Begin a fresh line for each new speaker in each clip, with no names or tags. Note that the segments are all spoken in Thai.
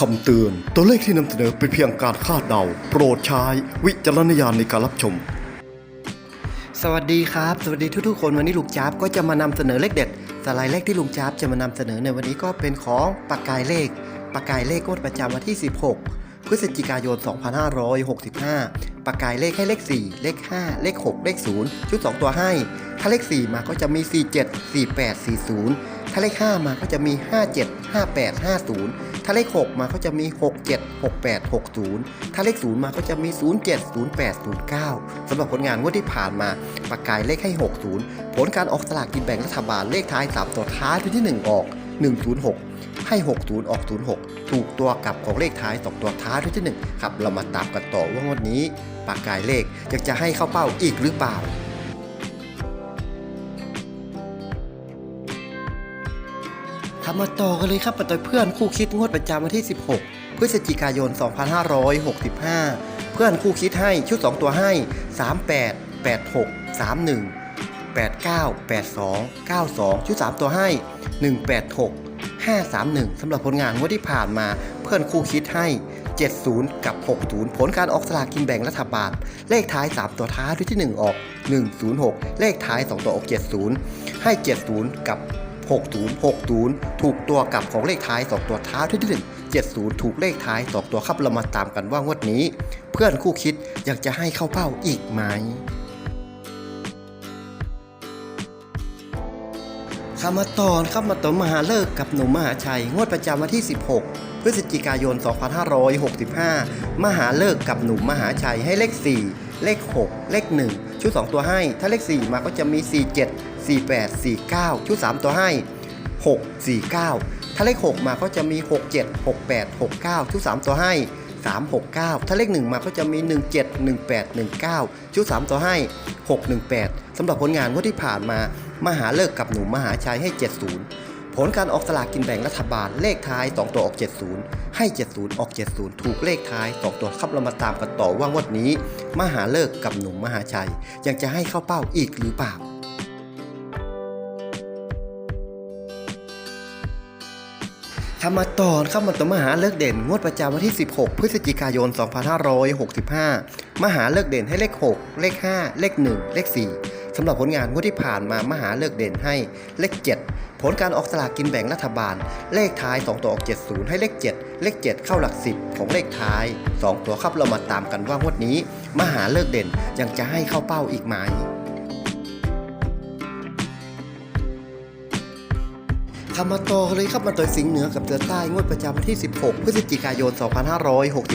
คำเตือน ตัวเลขที่นำเสนอเป็นเพียงการคาดเดา โปรดใช้วิจารณญาณในการรับชม
สวัสดีครับ สวัสดีทุกๆคนวันนี้ลุงจ๊าบก็จะมานำเสนอเลขเด็ดสไลด์เลขที่ลุงจ๊าบจะมานำเสนอในวันนี้ก็เป็นของปากกายเลขปากกายเลขงวดประจำวันที่ 16 พฤศจิกายน 2565 ปากกายเลขให้เลข 4 เลข 5 เลข 6 เลข 0 ชุด 2 ตัวให้ ถ้าเลข 4 มาก็จะมี 47 48 40 ถ้าเลข 5 มาก็จะมี 57 58 50 ถ้าเลข 6 มาก็จะมี 67 68 60 ถ้าเลข 0 มาก็จะมี 07 08 09สำหรับผลงานงวดที่ผ่านมาปากกายเลขให้ 60 ผลการออกสลากกินแบ่งรัฐบาลเลขท้าย 3 ตัวท้ายตัวที่ 1 ออก 106 ให้ 60 ออก 06 ถูกตัวกลับของเลขท้าย2ตัวท้ายตัวที่ 1 ครับ เรามาตามกันต่อว่างวดนี้ ปากกายเลขอยากจะให้เข้าเป้าอีกหรือเปล่า ทำมาต่อกันเลยครับปัตตอยเพื่อนคู่คิดงวดประจำวันที่ 16 พฤศจิกายน 2565 เพื่อนคู่คิดให้ชุด 2 ตัวให้ 38 86 31 89 82 92 ชุด 3 ตัวให้ 186 531 สำหรับผลงานงวดที่ผ่านมาเพื่อนคู่คิดให้ 70 กับ 60 ผลการออกสลากกินแบ่งรัฐบาล เลขท้าย 3 ตัวท้ายด้วยที่ 1 ออก 106 เลขท้าย 2 ตัวออก 70 ให้ 70 กับ 60 60 ถูกตัวกลับของเลขท้าย 2 ตัวท้ายที่1 70 ถูกเลขท้าย 2 ตัวครับเรามาตามกันว่างวดนี้ เพื่อนคู่คิดอยากจะให้เข้าเป้าอีกไหมข้ามาตอนข้ามาตอนมหาเลิกกับหนุ่มมหาชัย งวดประจำวันที่ 16 พฤศจิกายน 2565 มหาเลิกกับหนุ่มมหาชัยให้เลข 4 เลข 6 เลข 1 ชุด 2 ตัวให้ ถ้าเลข 4 มาก็จะมี 47 48 49 ชุด 3 ตัวให้ 6 49 ถ้าเลข 6 มาก็จะมี 67 68 69 ชุด 3 ตัวให้ 369 ถ้าเลข 1 มาก็จะมี 17 18 19 ชุด 3 ตัวให้ 618สำหรับผลงานงวดที่ผ่านมา มหาเลิกกับหนุ่มมหาชัยให้ 70 ลการออกสลากกินแบ่งรัฐบาลเลขท้าย 2 ตัวออก 70 ให้ 70 ออก 70 ถูกเลขท้าย 2 ตัวครับเรามาตามกันต่อว่างวดนี้ มหาเลิกกับหนุ่มมหาชัย ยังจะให้เข้าเป้าอีกหรือเปล่าทำมาตอนเข้ามาต่อมหาเลิกเด่น งวดประจำวันที่ 16 พฤศจิกายน 2565 มหาเลิกเด่นให้เลข 6 เลข 5 เลข 1 เลข 4สำหรับผลงานงวดที่ผ่านมามหาเลิกเด่นให้เลข 7 ผลการออกสลากกินแบ่งรัฐบาล เลขท้าย 2 ตัวออก 70 ให้เลข 7 เลข 7 เข้าหลัก 10 ของเลขท้าย 2 ตัวครับเรามาตามกันว่างวดนี้ มหาเลิกเด่นยังจะให้เข้าเป้าอีกไหมำมาต่อเลยครับมาต่อยสิงห์เหนือกับเสือใต้งวดประจำที่ 16 พฤศจิกายน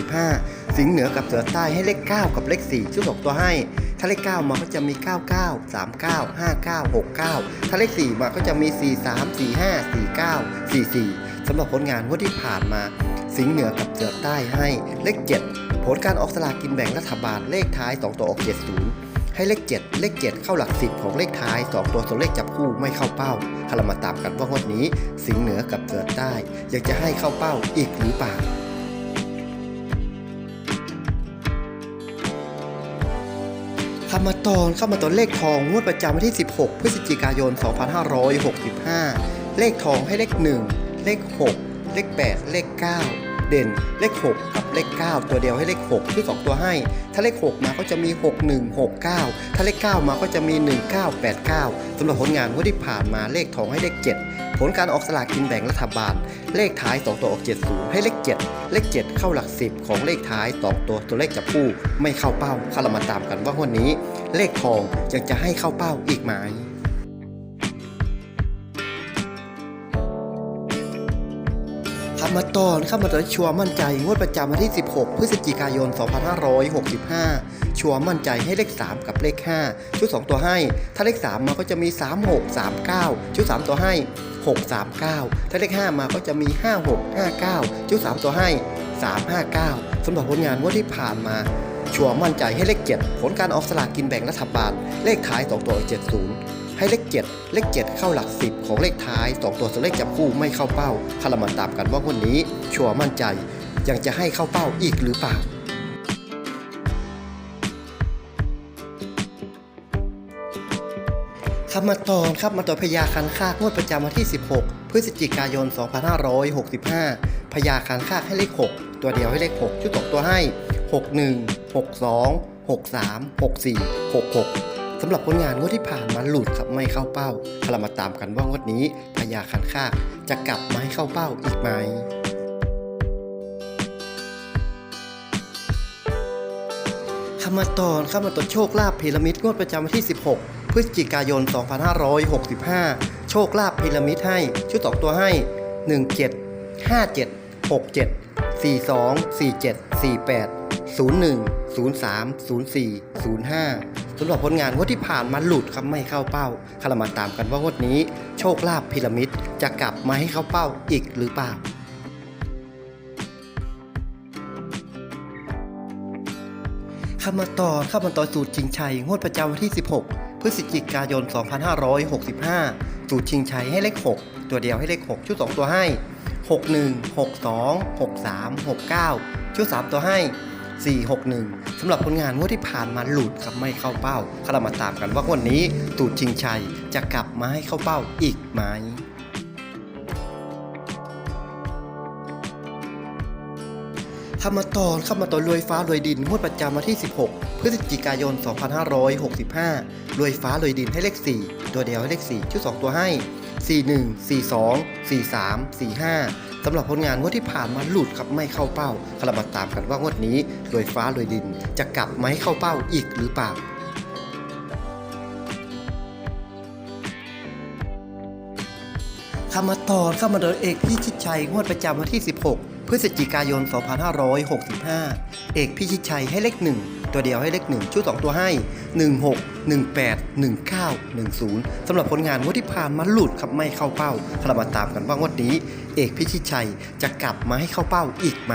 2565 สิงห์เหนือกับเสือใต้ให้เลข 9 กับเลข 4 ชุด6ตัวให้ ถ้าเลข 9 มาก็จะมี 99 39 59 69 ถ้าเลข 4 มาก็จะมี 43 45 49 44สำหรับผลงานงวดที่ผ่านมา สิงห์เหนือกับเสือใต้ให้เลข 7 ผลการออกสลากกินแบ่งรัฐบาลเลขท้าย 2 ตัวออก 70 ให้เลข 7 เลข 7 เข้าหลัก 10 ของเลขท้าย 2 ตัวตัวเลขจับคู่ไม่เข้าเป้าถ้าเรามาตามกันว่างวดนี้ สิงห์เหนือกับเสือใต้อยากจะให้เข้าเป้าอีกหรือเปล่าคำมาตอนเข้ามาตอนเลขทองงวดประจำวันที่ 16 พฤศจิกายน 2565 เลขทองให้เลข 1 เลข 6 เลข 8 เลข 9 เด่นเลข 6 กับเลข 9 ตัวเดียวให้เลข 6 ที่ 2 ตัวให้ ถ้าเลข 6 มาก็จะมี 6 1 6 9 ถ้าเลข 9 มาก็จะมี 1989สำหรับผลงานงวดที่ผ่านมาเลขทองให้เลข 7 ผลการออกสลากกินแบ่งรัฐบาล เลขท้าย 2 ตัวออก 70 ให้เลข 7 เลข 7 เข้าหลัก 10 ของเลขท้าย 2 ตัวตัวเลขจับคู่ไม่เข้าเป้าถ้าเรามาตามกันว่าวันนี้ เลขทองยังจะให้เข้าเป้าอีกไหม มาตอนข้ามาตอนชัวมั่นใจงวดประจำวันที่ 16 พฤศจิกายน 2565 ชัวร์มั่นใจให้เลข 3 กับเลข 5 ชุด 2 ตัวให้ ถ้าเลข 3 มาก็จะมี 36 39 ชุด 3 ตัวให้ 639 ถ้าเลข 5 มาก็จะมี 56 59 ชุด 3 ตัวให้ 359สำหรับผลงานงวดที่ผ่านมาชัวร์มั่นใจให้เลข 7 ผลการออกสลากกินแบ่งรัฐบาล เลขท้าย 2 ตัว 70 ให้เลข 7 เลข 7 เข้าหลัก 10 ของเลขท้าย 2 ตัวตัวเลขจับคู่ไม่เข้าเป้าถ้ารามาตามกันว่าวันนี้ ชัวร์มั่นใจ ยังจะให้เข้าเป้าอีกหรือเปล่าครับมาตอนครับมาต่อพญาคันคากงวดประจำวันที่ 16 พฤศจิกายน 2565พพญาคางคากให้เลข 6 ตัวเดียวให้เลข 6 ชุดสองตัวให้ 61 62 63 64 66สำหรับผลงานงวดที่ผ่านมาหลุดครับไม่เข้าเป้าเรามาตามกันว่างวดนี้พญาคันคากจะกลับมาให้เข้าเป้าอีกไหมขมาตอนเข้ามาตรวจโชคลาภพีระมิดงวดประจำวันที่ 16 พฤศจิกายน 2565 โชคลาภพีระมิดให้ชุดสองตัวให้ 17 57 67 42 47 48 01 03 04 05 สำหรับผลงานงวดที่ผ่านมาหลุดครับไม่เข้าเป้าคารามาตามกันว่างวดนี้ โชคลาภพีระมิดจะกลับมาให้เข้าเป้าอีกหรือเปล่าข้ามาต่อข้ามาต่อสูตรชิงชัยงวดประจำวันที่ 16 พฤศจิกายน 2565 สูตรชิงชัยให้เลข 6 ตัวเดียวให้เลข 6 ชุด 2 ตัวให้ 61 62 63 69 ชุด 3 ตัวให้ 461สำหรับผลงานงวดที่ผ่านมาหลุดครับไม่เข้าเป้าข้าเรามาตามกันว่าวดนี้สูตรชิงชัยจะกลับมาให้เข้าเป้าอีกไหมข้ามาตอนข้ามาตอนรวยฟ้ารวยดินงวดประจำวันที่ 16 พฤศจิกายน 2565 รวยฟ้ารวยดินให้เลข 4 ตัวเดียวให้เลข 4 ชุด 2 ตัวให้ 41 42 43 45สำหรับผลงานงวดที่ผ่านมาหลุดครับไม่เข้าเป้าคารามาตามกันว่างวดนี้รวยฟ้ารวยดิน จะกลับมาให้เข้าเป้าอีกหรือเปล่าข้ามาตอนข้ามาโดยเอกพิชิตชัยงวดประจำวันที่ 16 พฤศจิกายน 2565 เอกพิชิตชัยให้เลข1 ตัวเดียวให้เลข1ชุด 2 ตัวให้ 16 18 19 10สำหรับผลงานงวดที่ผ่านมาหลุดครับไม่เข้าเป้าเรามาตามกันว่างวดนี้ เอกพิชิตชัยจะกลับมาให้เข้าเป้าอีกไหม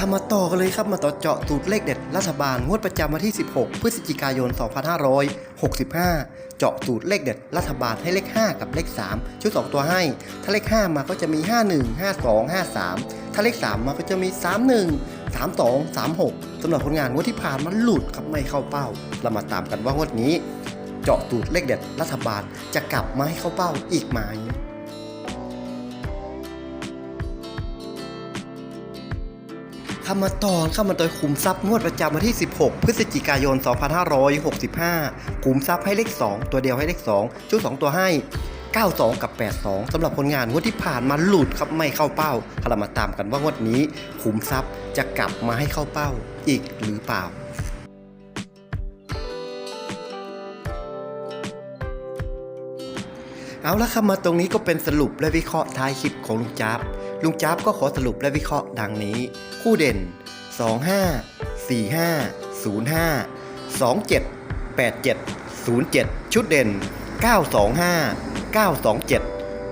ข้ามาต่อกันเลยครับมาต่อเจาะสูตรเลขเด็ดรัฐบาลงวดประจำวันที่ 16 พฤศจิกายน 2565 เจาะสูตรเลขเด็ดรัฐบาลให้เลข 5 กับเลข 3 ชุด 2 ตัวให้ ถ้าเลข 5 มาก็จะมี 51 52 53 ถ้าเลข 3 มาก็จะมี 31 32 36สำหรับผลงานงวดที่ผ่านมันหลุดครับไม่เข้าเป้า เรามาตามกันว่างวดนี้ เจาะสูตรเลขเด็ดรัฐบาลจะกลับมาให้เข้าเป้าอีกไหม ข้ามาตอนเข้ามาตอนคุมทรัพย์งวดประจำวันที่ 16 พฤศจิกายน 2565คุมทรัพย์ให้เลข 2 ตัวเดียวให้เลข 2 ชุด 2 ตัวให้ 92 กับ 82สำหรับผลงานงวดที่ผ่านมาหลุดครับไม่เข้าเป้าเรามาตามกันว่างวดนี้ขุมทรัพย์จะกลับมาให้เข้าเป้าอีกหรือเปล่าเอาละครับมาตรงนี้ก็เป็นสรุปและวิเคราะห์ท้ายคลิปของลุงจ๊บ ลุงจ๊าบก็ขอสรุปและวิเคราะห์ดังนี้ คู่เด่น 25 45 05 27 87 07 ชุดเด่น 925 927